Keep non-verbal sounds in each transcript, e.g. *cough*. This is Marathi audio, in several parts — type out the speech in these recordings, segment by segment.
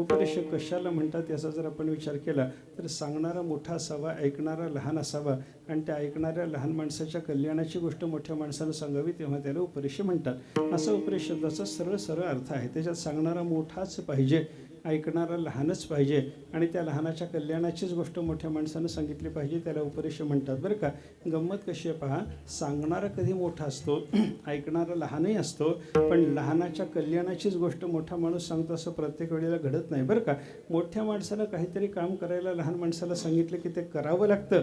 उपदेश कशाला म्हणतात याचा जर आपण विचार केला तर सांगणारा मोठा असावा ऐकणारा लहान असावा आणि त्या ऐकणाऱ्या लहान माणसाच्या कल्याणाची गोष्ट मोठ्या माणसानं सांगावी तेव्हा त्याला उपदेश म्हणतात. असा उपदेश शब्दाचा सरळ सरळ अर्थ आहे. त्याच्यात सांगणारा मोठाच पाहिजे. ऐकणारा लहानच पाहिजे आणि त्या लहानाच्या कल्याणाचीच गोष्ट मोठ्या माणसानं सांगितली पाहिजे त्याला उपदेश म्हणतात. बरं का? गंमत कशी आहे पहा? सांगणारा कधी मोठा असतो *clears throat* ऐकणारा लहानही असतो पण लहानाच्या कल्याणाचीच गोष्ट मोठा माणूस सांगतो असं प्रत्येक वेळेला घडत नाही. बरं का? मोठ्या माणसाला काहीतरी काम करायला लहान माणसाला सांगितलं की ते करावं लागतं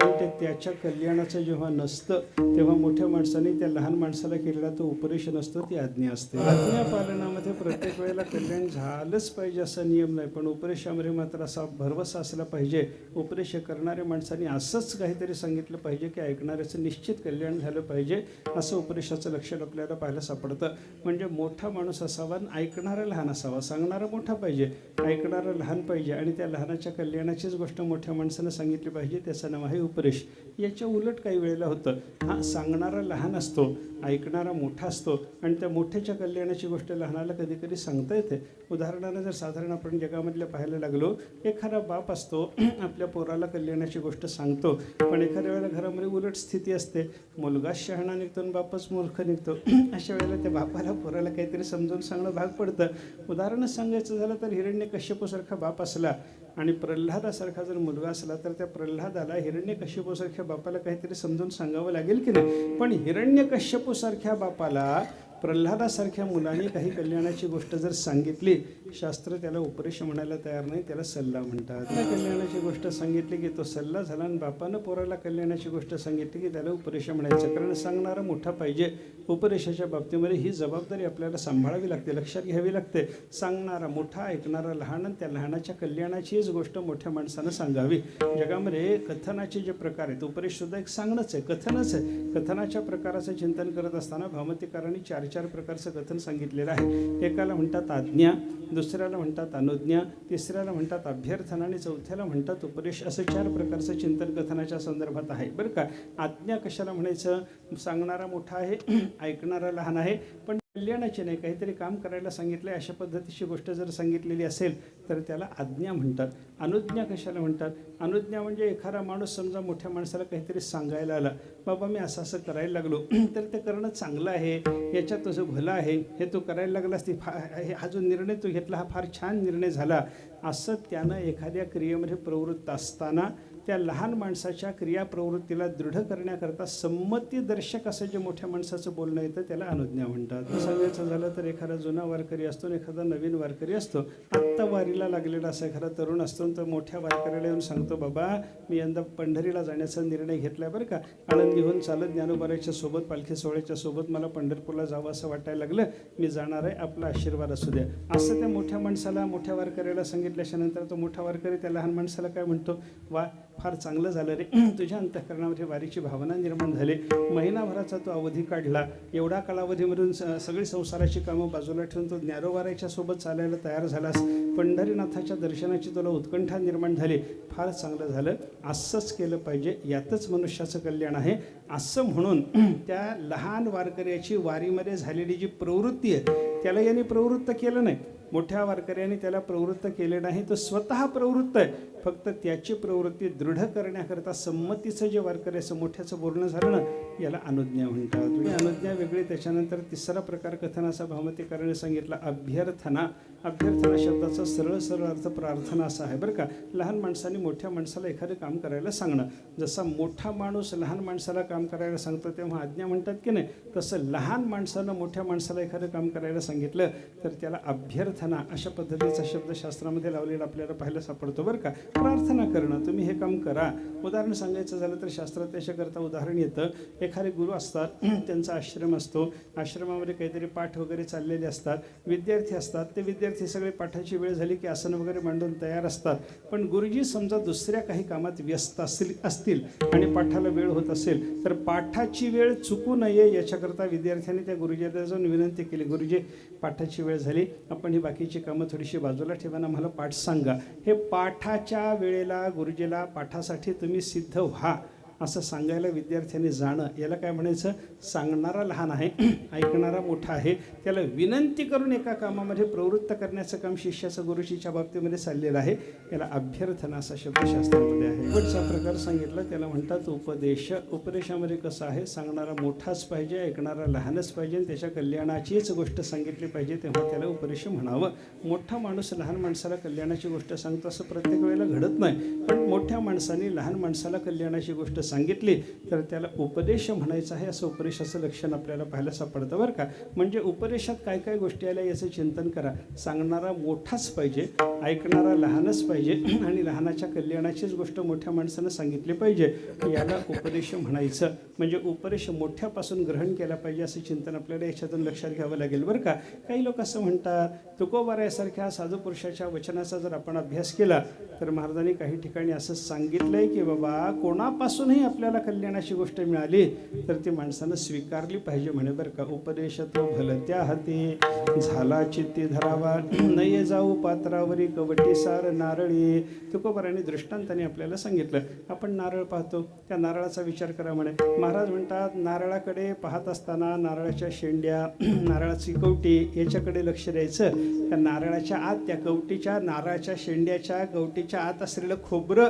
पण ते त्याच्या कल्याणाचं जेव्हा नसतं तेव्हा मोठ्या माणसाने त्या लहान माणसाला केलेला तो उपदेश नसतो ती आज्ञा असते. आज्ञा पालनामध्ये प्रत्येक वेळेला कल्याण झालंच पाहिजे. असा नियम नाही पण उपदेशामध्ये मात्र असा भरवसा असला पाहिजे. उपदेश करणाऱ्या माणसाने असंच काहीतरी सांगितलं पाहिजे की ऐकणाऱ्याचं निश्चित कल्याण झालं पाहिजे असं उपदेशाचं लक्षण आपल्याला पाहायला सापडतं. म्हणजे मोठा माणूस असावा आणि ऐकणारा लहान असावा. सांगणारा मोठा पाहिजे ऐकणारा लहान पाहिजे आणि त्या लहानाच्या कल्याणाचीच गोष्ट मोठ्या माणसानं सांगितली पाहिजे त्याचं नाव आहे उपदेश याच्या उलट काही वेळेला होतं. हा सांगणारा लहान असतो ऐकणारा मोठा असतो आणि त्या मोठ्याच्या कल्याणाची गोष्ट लहानाला कधी कधी सांगता येते. उदाहरणानं जर साधारण आपण जगामधल्या पाहायला लागलो एखादा बाप असतो *clears throat* आपल्या पोराला कल्याणाची गोष्ट सांगतो पण एखाद्या वेळेला घरामध्ये उलट स्थिती असते मुलगा शहाणा निघतो आणि बापच मूर्ख निघतो. *clears throat* अशा वेळेला त्या बापाला पोराला काहीतरी समजून सांगणं भाग पडतं. उदाहरणच सांगायचं झालं तर हिरण्य कश्यपूसारखा बाप असला आणि प्रल्हादासारखा जर मुलगा असला तर त्या प्रल्हादाला हिरण्य कश्यपूसारख्या बापाला काहीतरी समजून सांगावं लागेल की नाही? पण हिरण्य कश्यपूसारख्या बापाला प्रल्हादासारख्या मुलाने काही कल्याणाची गोष्ट जर सांगितली शास्त्र त्याला उपरेश म्हणायला तयार नाही त्याला सल्ला म्हणतात. त्या कल्याणाची गोष्ट सांगितली की तो सल्ला झाला आणि बापानं पोराला कल्याणाची गोष्ट सांगितली की त्याला उपरेश म्हणायचं. कारण सांगणारा मोठा पाहिजे. उपरेशाच्या बाबतीमध्ये ही जबाबदारी आपल्याला सांभाळावी लागते लक्षात घ्यावी लागते. सांगणारा मोठा ऐकणारा लहान आणि त्या लहानाच्या कल्याणाचीच गोष्ट मोठ्या माणसानं सांगावी. जगामध्ये कथनाचे जे प्रकार आहेत उपदेश सुद्धा एक सांगणंच आहे कथनच आहे. कथनाच्या प्रकाराचं चिंतन करत असताना भामतीकारांनी चार चार प्रकारचं कथन सांगितलेलं आहे. एकाला म्हणतात आज्ञा दुसऱ्याला म्हणतात अनुज्ञा तिसऱ्याला म्हणतात अभ्यर्थना आणि चौथ्याला म्हणतात उपदेश. असं चार प्रकारचं चिंतन कथनाच्या संदर्भात आहे. बरं का? आज्ञा कशाला म्हणायचं? सांगणारा मोठा आहे *clears throat* ऐकणारा लहान आहे. पण कल्याणाचे नाही काहीतरी काम करायला सांगितलं अशा पद्धतीची गोष्ट जर सांगितलेली असेल तर त्याला आज्ञा म्हणतात. अनुज्ञा कशाला म्हणतात? अनुज्ञा म्हणजे एखादा माणूस समजा मोठ्या माणसाला काहीतरी सांगायला आला बाबा मी असं असं करायला लागलो. *clears throat* तर ते करणं चांगलं आहे याच्यात तुझं भलं आहे हे तू करायला लागलास ती फा हे हा जो निर्णय तू घेतला हा फार छान निर्णय झाला. असं त्यानं एखाद्या क्रियेमध्ये प्रवृत्त असताना त्या लहान माणसाच्या क्रियाप्रवृत्तीला दृढ करण्याकरता संमतीदर्शक असं जे मोठ्या माणसाचं बोलणं येतं त्याला अनुज्ञा म्हणतात. सांगायचं झालं तर एखादा जुना वारकरी असतो आणि एखादा नवीन वारकरी असतो. आत्ता वारीला लागलेला असा एखादा तरुण असतो तर मोठ्या वारकऱ्याला येऊन सांगतो बाबा मी यंदा पंढरीला जाण्याचा निर्णय घेतला बरं का. आनंदीहून चालत ज्ञानोबाराच्या सोबत पालखी सोहळ्याच्या सोबत मला पंढरपूरला जावं असं वाटायला लागलं. मी जाणार आहे आपला आशीर्वाद असू द्या. असं त्या मोठ्या माणसाला मोठ्या वारकऱ्याला सांगितल्याच्या नंतर तो मोठा वारकरी त्या लहान माणसाला काय म्हणतो? वा फार चांगलं झालं रे. *clears throat* तुझ्या अंतःकरणामध्ये वारीची भावना निर्माण झाली. महिनाभराचा तो अवधी काढला. एवढा कालावधीमधून स सगळी संसाराची कामं बाजूला ठेवून तो ज्ञानोबाराच्या सोबत चालायला तयार झालास. पंढरीनाथाच्या दर्शनाची तुला उत्कंठा निर्माण झाली. फार चांगलं झालं. असंच केलं पाहिजे. यातच मनुष्याचं कल्याण आहे. असं म्हणून *clears throat* त्या लहान वारकऱ्याची वारीमध्ये झालेली जी प्रवृत्ती आहे त्याला यांनी प्रवृत्त केलं नाही. मोठ्या वारकऱ्याने त्याला प्रवृत्त केले नाही तो स्वतः प्रवृत्त आहे. फक्त त्याची प्रवृत्ती दृढ करण्याकरता संमतीचं जे वारकऱ्याचं मोठ्याचं बोलणं झालं ना याला अनुज्ञा म्हणतात. म्हणजे अनुज्ञा वेगळी त्याच्यानंतर तिसरा प्रकार कथनाचा भामतीकाराने सांगितला अभ्यर्थना. अभ्यर्थना शब्दाचा सरळ सरळ अर्थ प्रार्थना असा आहे बरं का. लहान माणसाने मोठ्या माणसाला एखादं काम करायला सांगणं. जसा मोठा माणूस लहान माणसाला काम करायला सांगतो तेव्हा आज्ञा म्हणतात की नाही? तसं लहान माणसानं मोठ्या माणसाला एखादं काम करायला सांगितलं तर त्याला अभ्यर्थ प्रार्थना अशा पद्धतीचा शब्द शास्त्रामध्ये लावलेला आपल्याला पाहायला सापडतो बरं का. प्रार्थना करणं तुम्ही हे काम करा. उदाहरण सांगायचं झालं तर शास्त्रात त्याच्याकरता उदाहरण येतं. एखादे गुरु असतात *clears throat* त्यांचा आश्रम असतो. आश्रमामध्ये काहीतरी पाठ वगैरे चाललेले असतात. विद्यार्थी असतात. ते विद्यार्थी सगळे पाठाची वेळ झाली की आसन वगैरे मांडून तयार असतात. पण गुरुजी समजा दुसऱ्या काही कामात व्यस्त असतील असतील आणि पाठाला वेळ होत असेल तर पाठाची वेळ चुकू नये याच्याकरता विद्यार्थ्यांनी त्या गुरुजीला जाऊन विनंती केली. गुरुजी पाठाची वेळ झाली. आपण ही बाकीची कामं थोडीशी बाजूला ठेवा ना मला पाठ सांगा. हे पाठाच्या वेळेला गुरुजीला पाठासाठी तुम्ही सिद्ध व्हा. असं सांगायला विद्यार्थ्यांनी जाणं याला काय म्हणायचं? सांगणारा लहान आहे *clears throat* ऐकणारा मोठा आहे त्याला विनंती करून एका कामामध्ये प्रवृत्त करण्याचं काम शिष्याचं गुरुशीच्या बाबतीमध्ये चाललेलं आहे. याला अभ्यर्थना असा शब्दशास्त्रामध्ये आहे. पुढचा प्रकार सांगितला त्याला म्हणतात उपदेश. उपदेशामध्ये कसं आहे? सांगणारा मोठाच पाहिजे ऐकणारा लहानच पाहिजे आणि त्याच्या कल्याणाचीच गोष्ट सांगितली पाहिजे तेव्हा त्याला उपदेश म्हणावं. मोठा माणूस लहान माणसाला कल्याणाची गोष्ट सांगतो असं प्रत्येक वेळेला घडत नाही. पण मोठ्या माणसाने लहान माणसाला कल्याणाची गोष्ट सांगितली तर त्याला उपदेश म्हणायचं आहे असं उपदेशाचं लक्षण आपल्याला पाहायला सापडतं बरं का. म्हणजे उपदेशात काय काय गोष्टी आल्या याचं चिंतन करा. सांगणारा मोठाच पाहिजे ऐकणारा लहानच पाहिजे *clears throat* आणि लहानाच्या कल्याणाचीच गोष्ट मोठ्या माणसानं सांगितली पाहिजे. याला उपदेश म्हणायचं. म्हणजे उपदेश मोठ्यापासून ग्रहण केला पाहिजे असं चिंतन आपल्याला याच्यातून लक्षात घ्यावं लागेल बरं का. काही लोक असं म्हणतात तुकोबारायासारख्या साधू पुरुषाच्या वचनाचा जर आपण अभ्यास केला तर महाराजांनी काही ठिकाणी असं सांगितलंय की बाबा कोणापासूनही आपल्याला कल्याणाची गोष्ट मिळाली तर ती माणसानं स्वीकारली पाहिजे म्हणे बरं का. उपदेश तो भलत्या हाती झाला चित्ती धरावा नये जाऊ पात्रावरी कवटी सार नारळी. तुकोबाराने दृष्टांताने आपल्याला सांगितलं. आपण नारळ पाहतो त्या नारळाचा विचार करा म्हणे. महाराज म्हणतात नारळाकडे पाहत असताना नारळाच्या शेंड्या *clears throat* नारळाची कवटी याच्याकडे लक्ष द्यायचं. त्या नारळाच्या आत त्या कवटीच्या नारळाच्या शेंड्याच्या कवटीच्या आत असलेलं खोबरं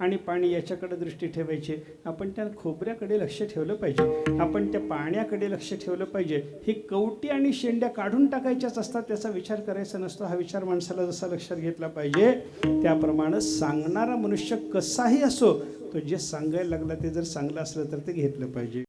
आणि पाणी याच्याकडे दृष्टी ठेवायची. आपण त्या खोबऱ्याकडे लक्ष ठेवलं पाहिजे. आपण त्या पाण्याकडे लक्ष ठेवलं पाहिजे. ही कवटी आणि शेंड्या काढून टाकायच्याच असतात त्याचा विचार करायचा नसतो. हा विचार माणसाला जसा लक्षात घेतला पाहिजे त्याप्रमाणे सांगणारा मनुष्य कसाही असो तो जे सांगायला लागला ते जर चांगलं असलं तर ते घेतलं पाहिजे.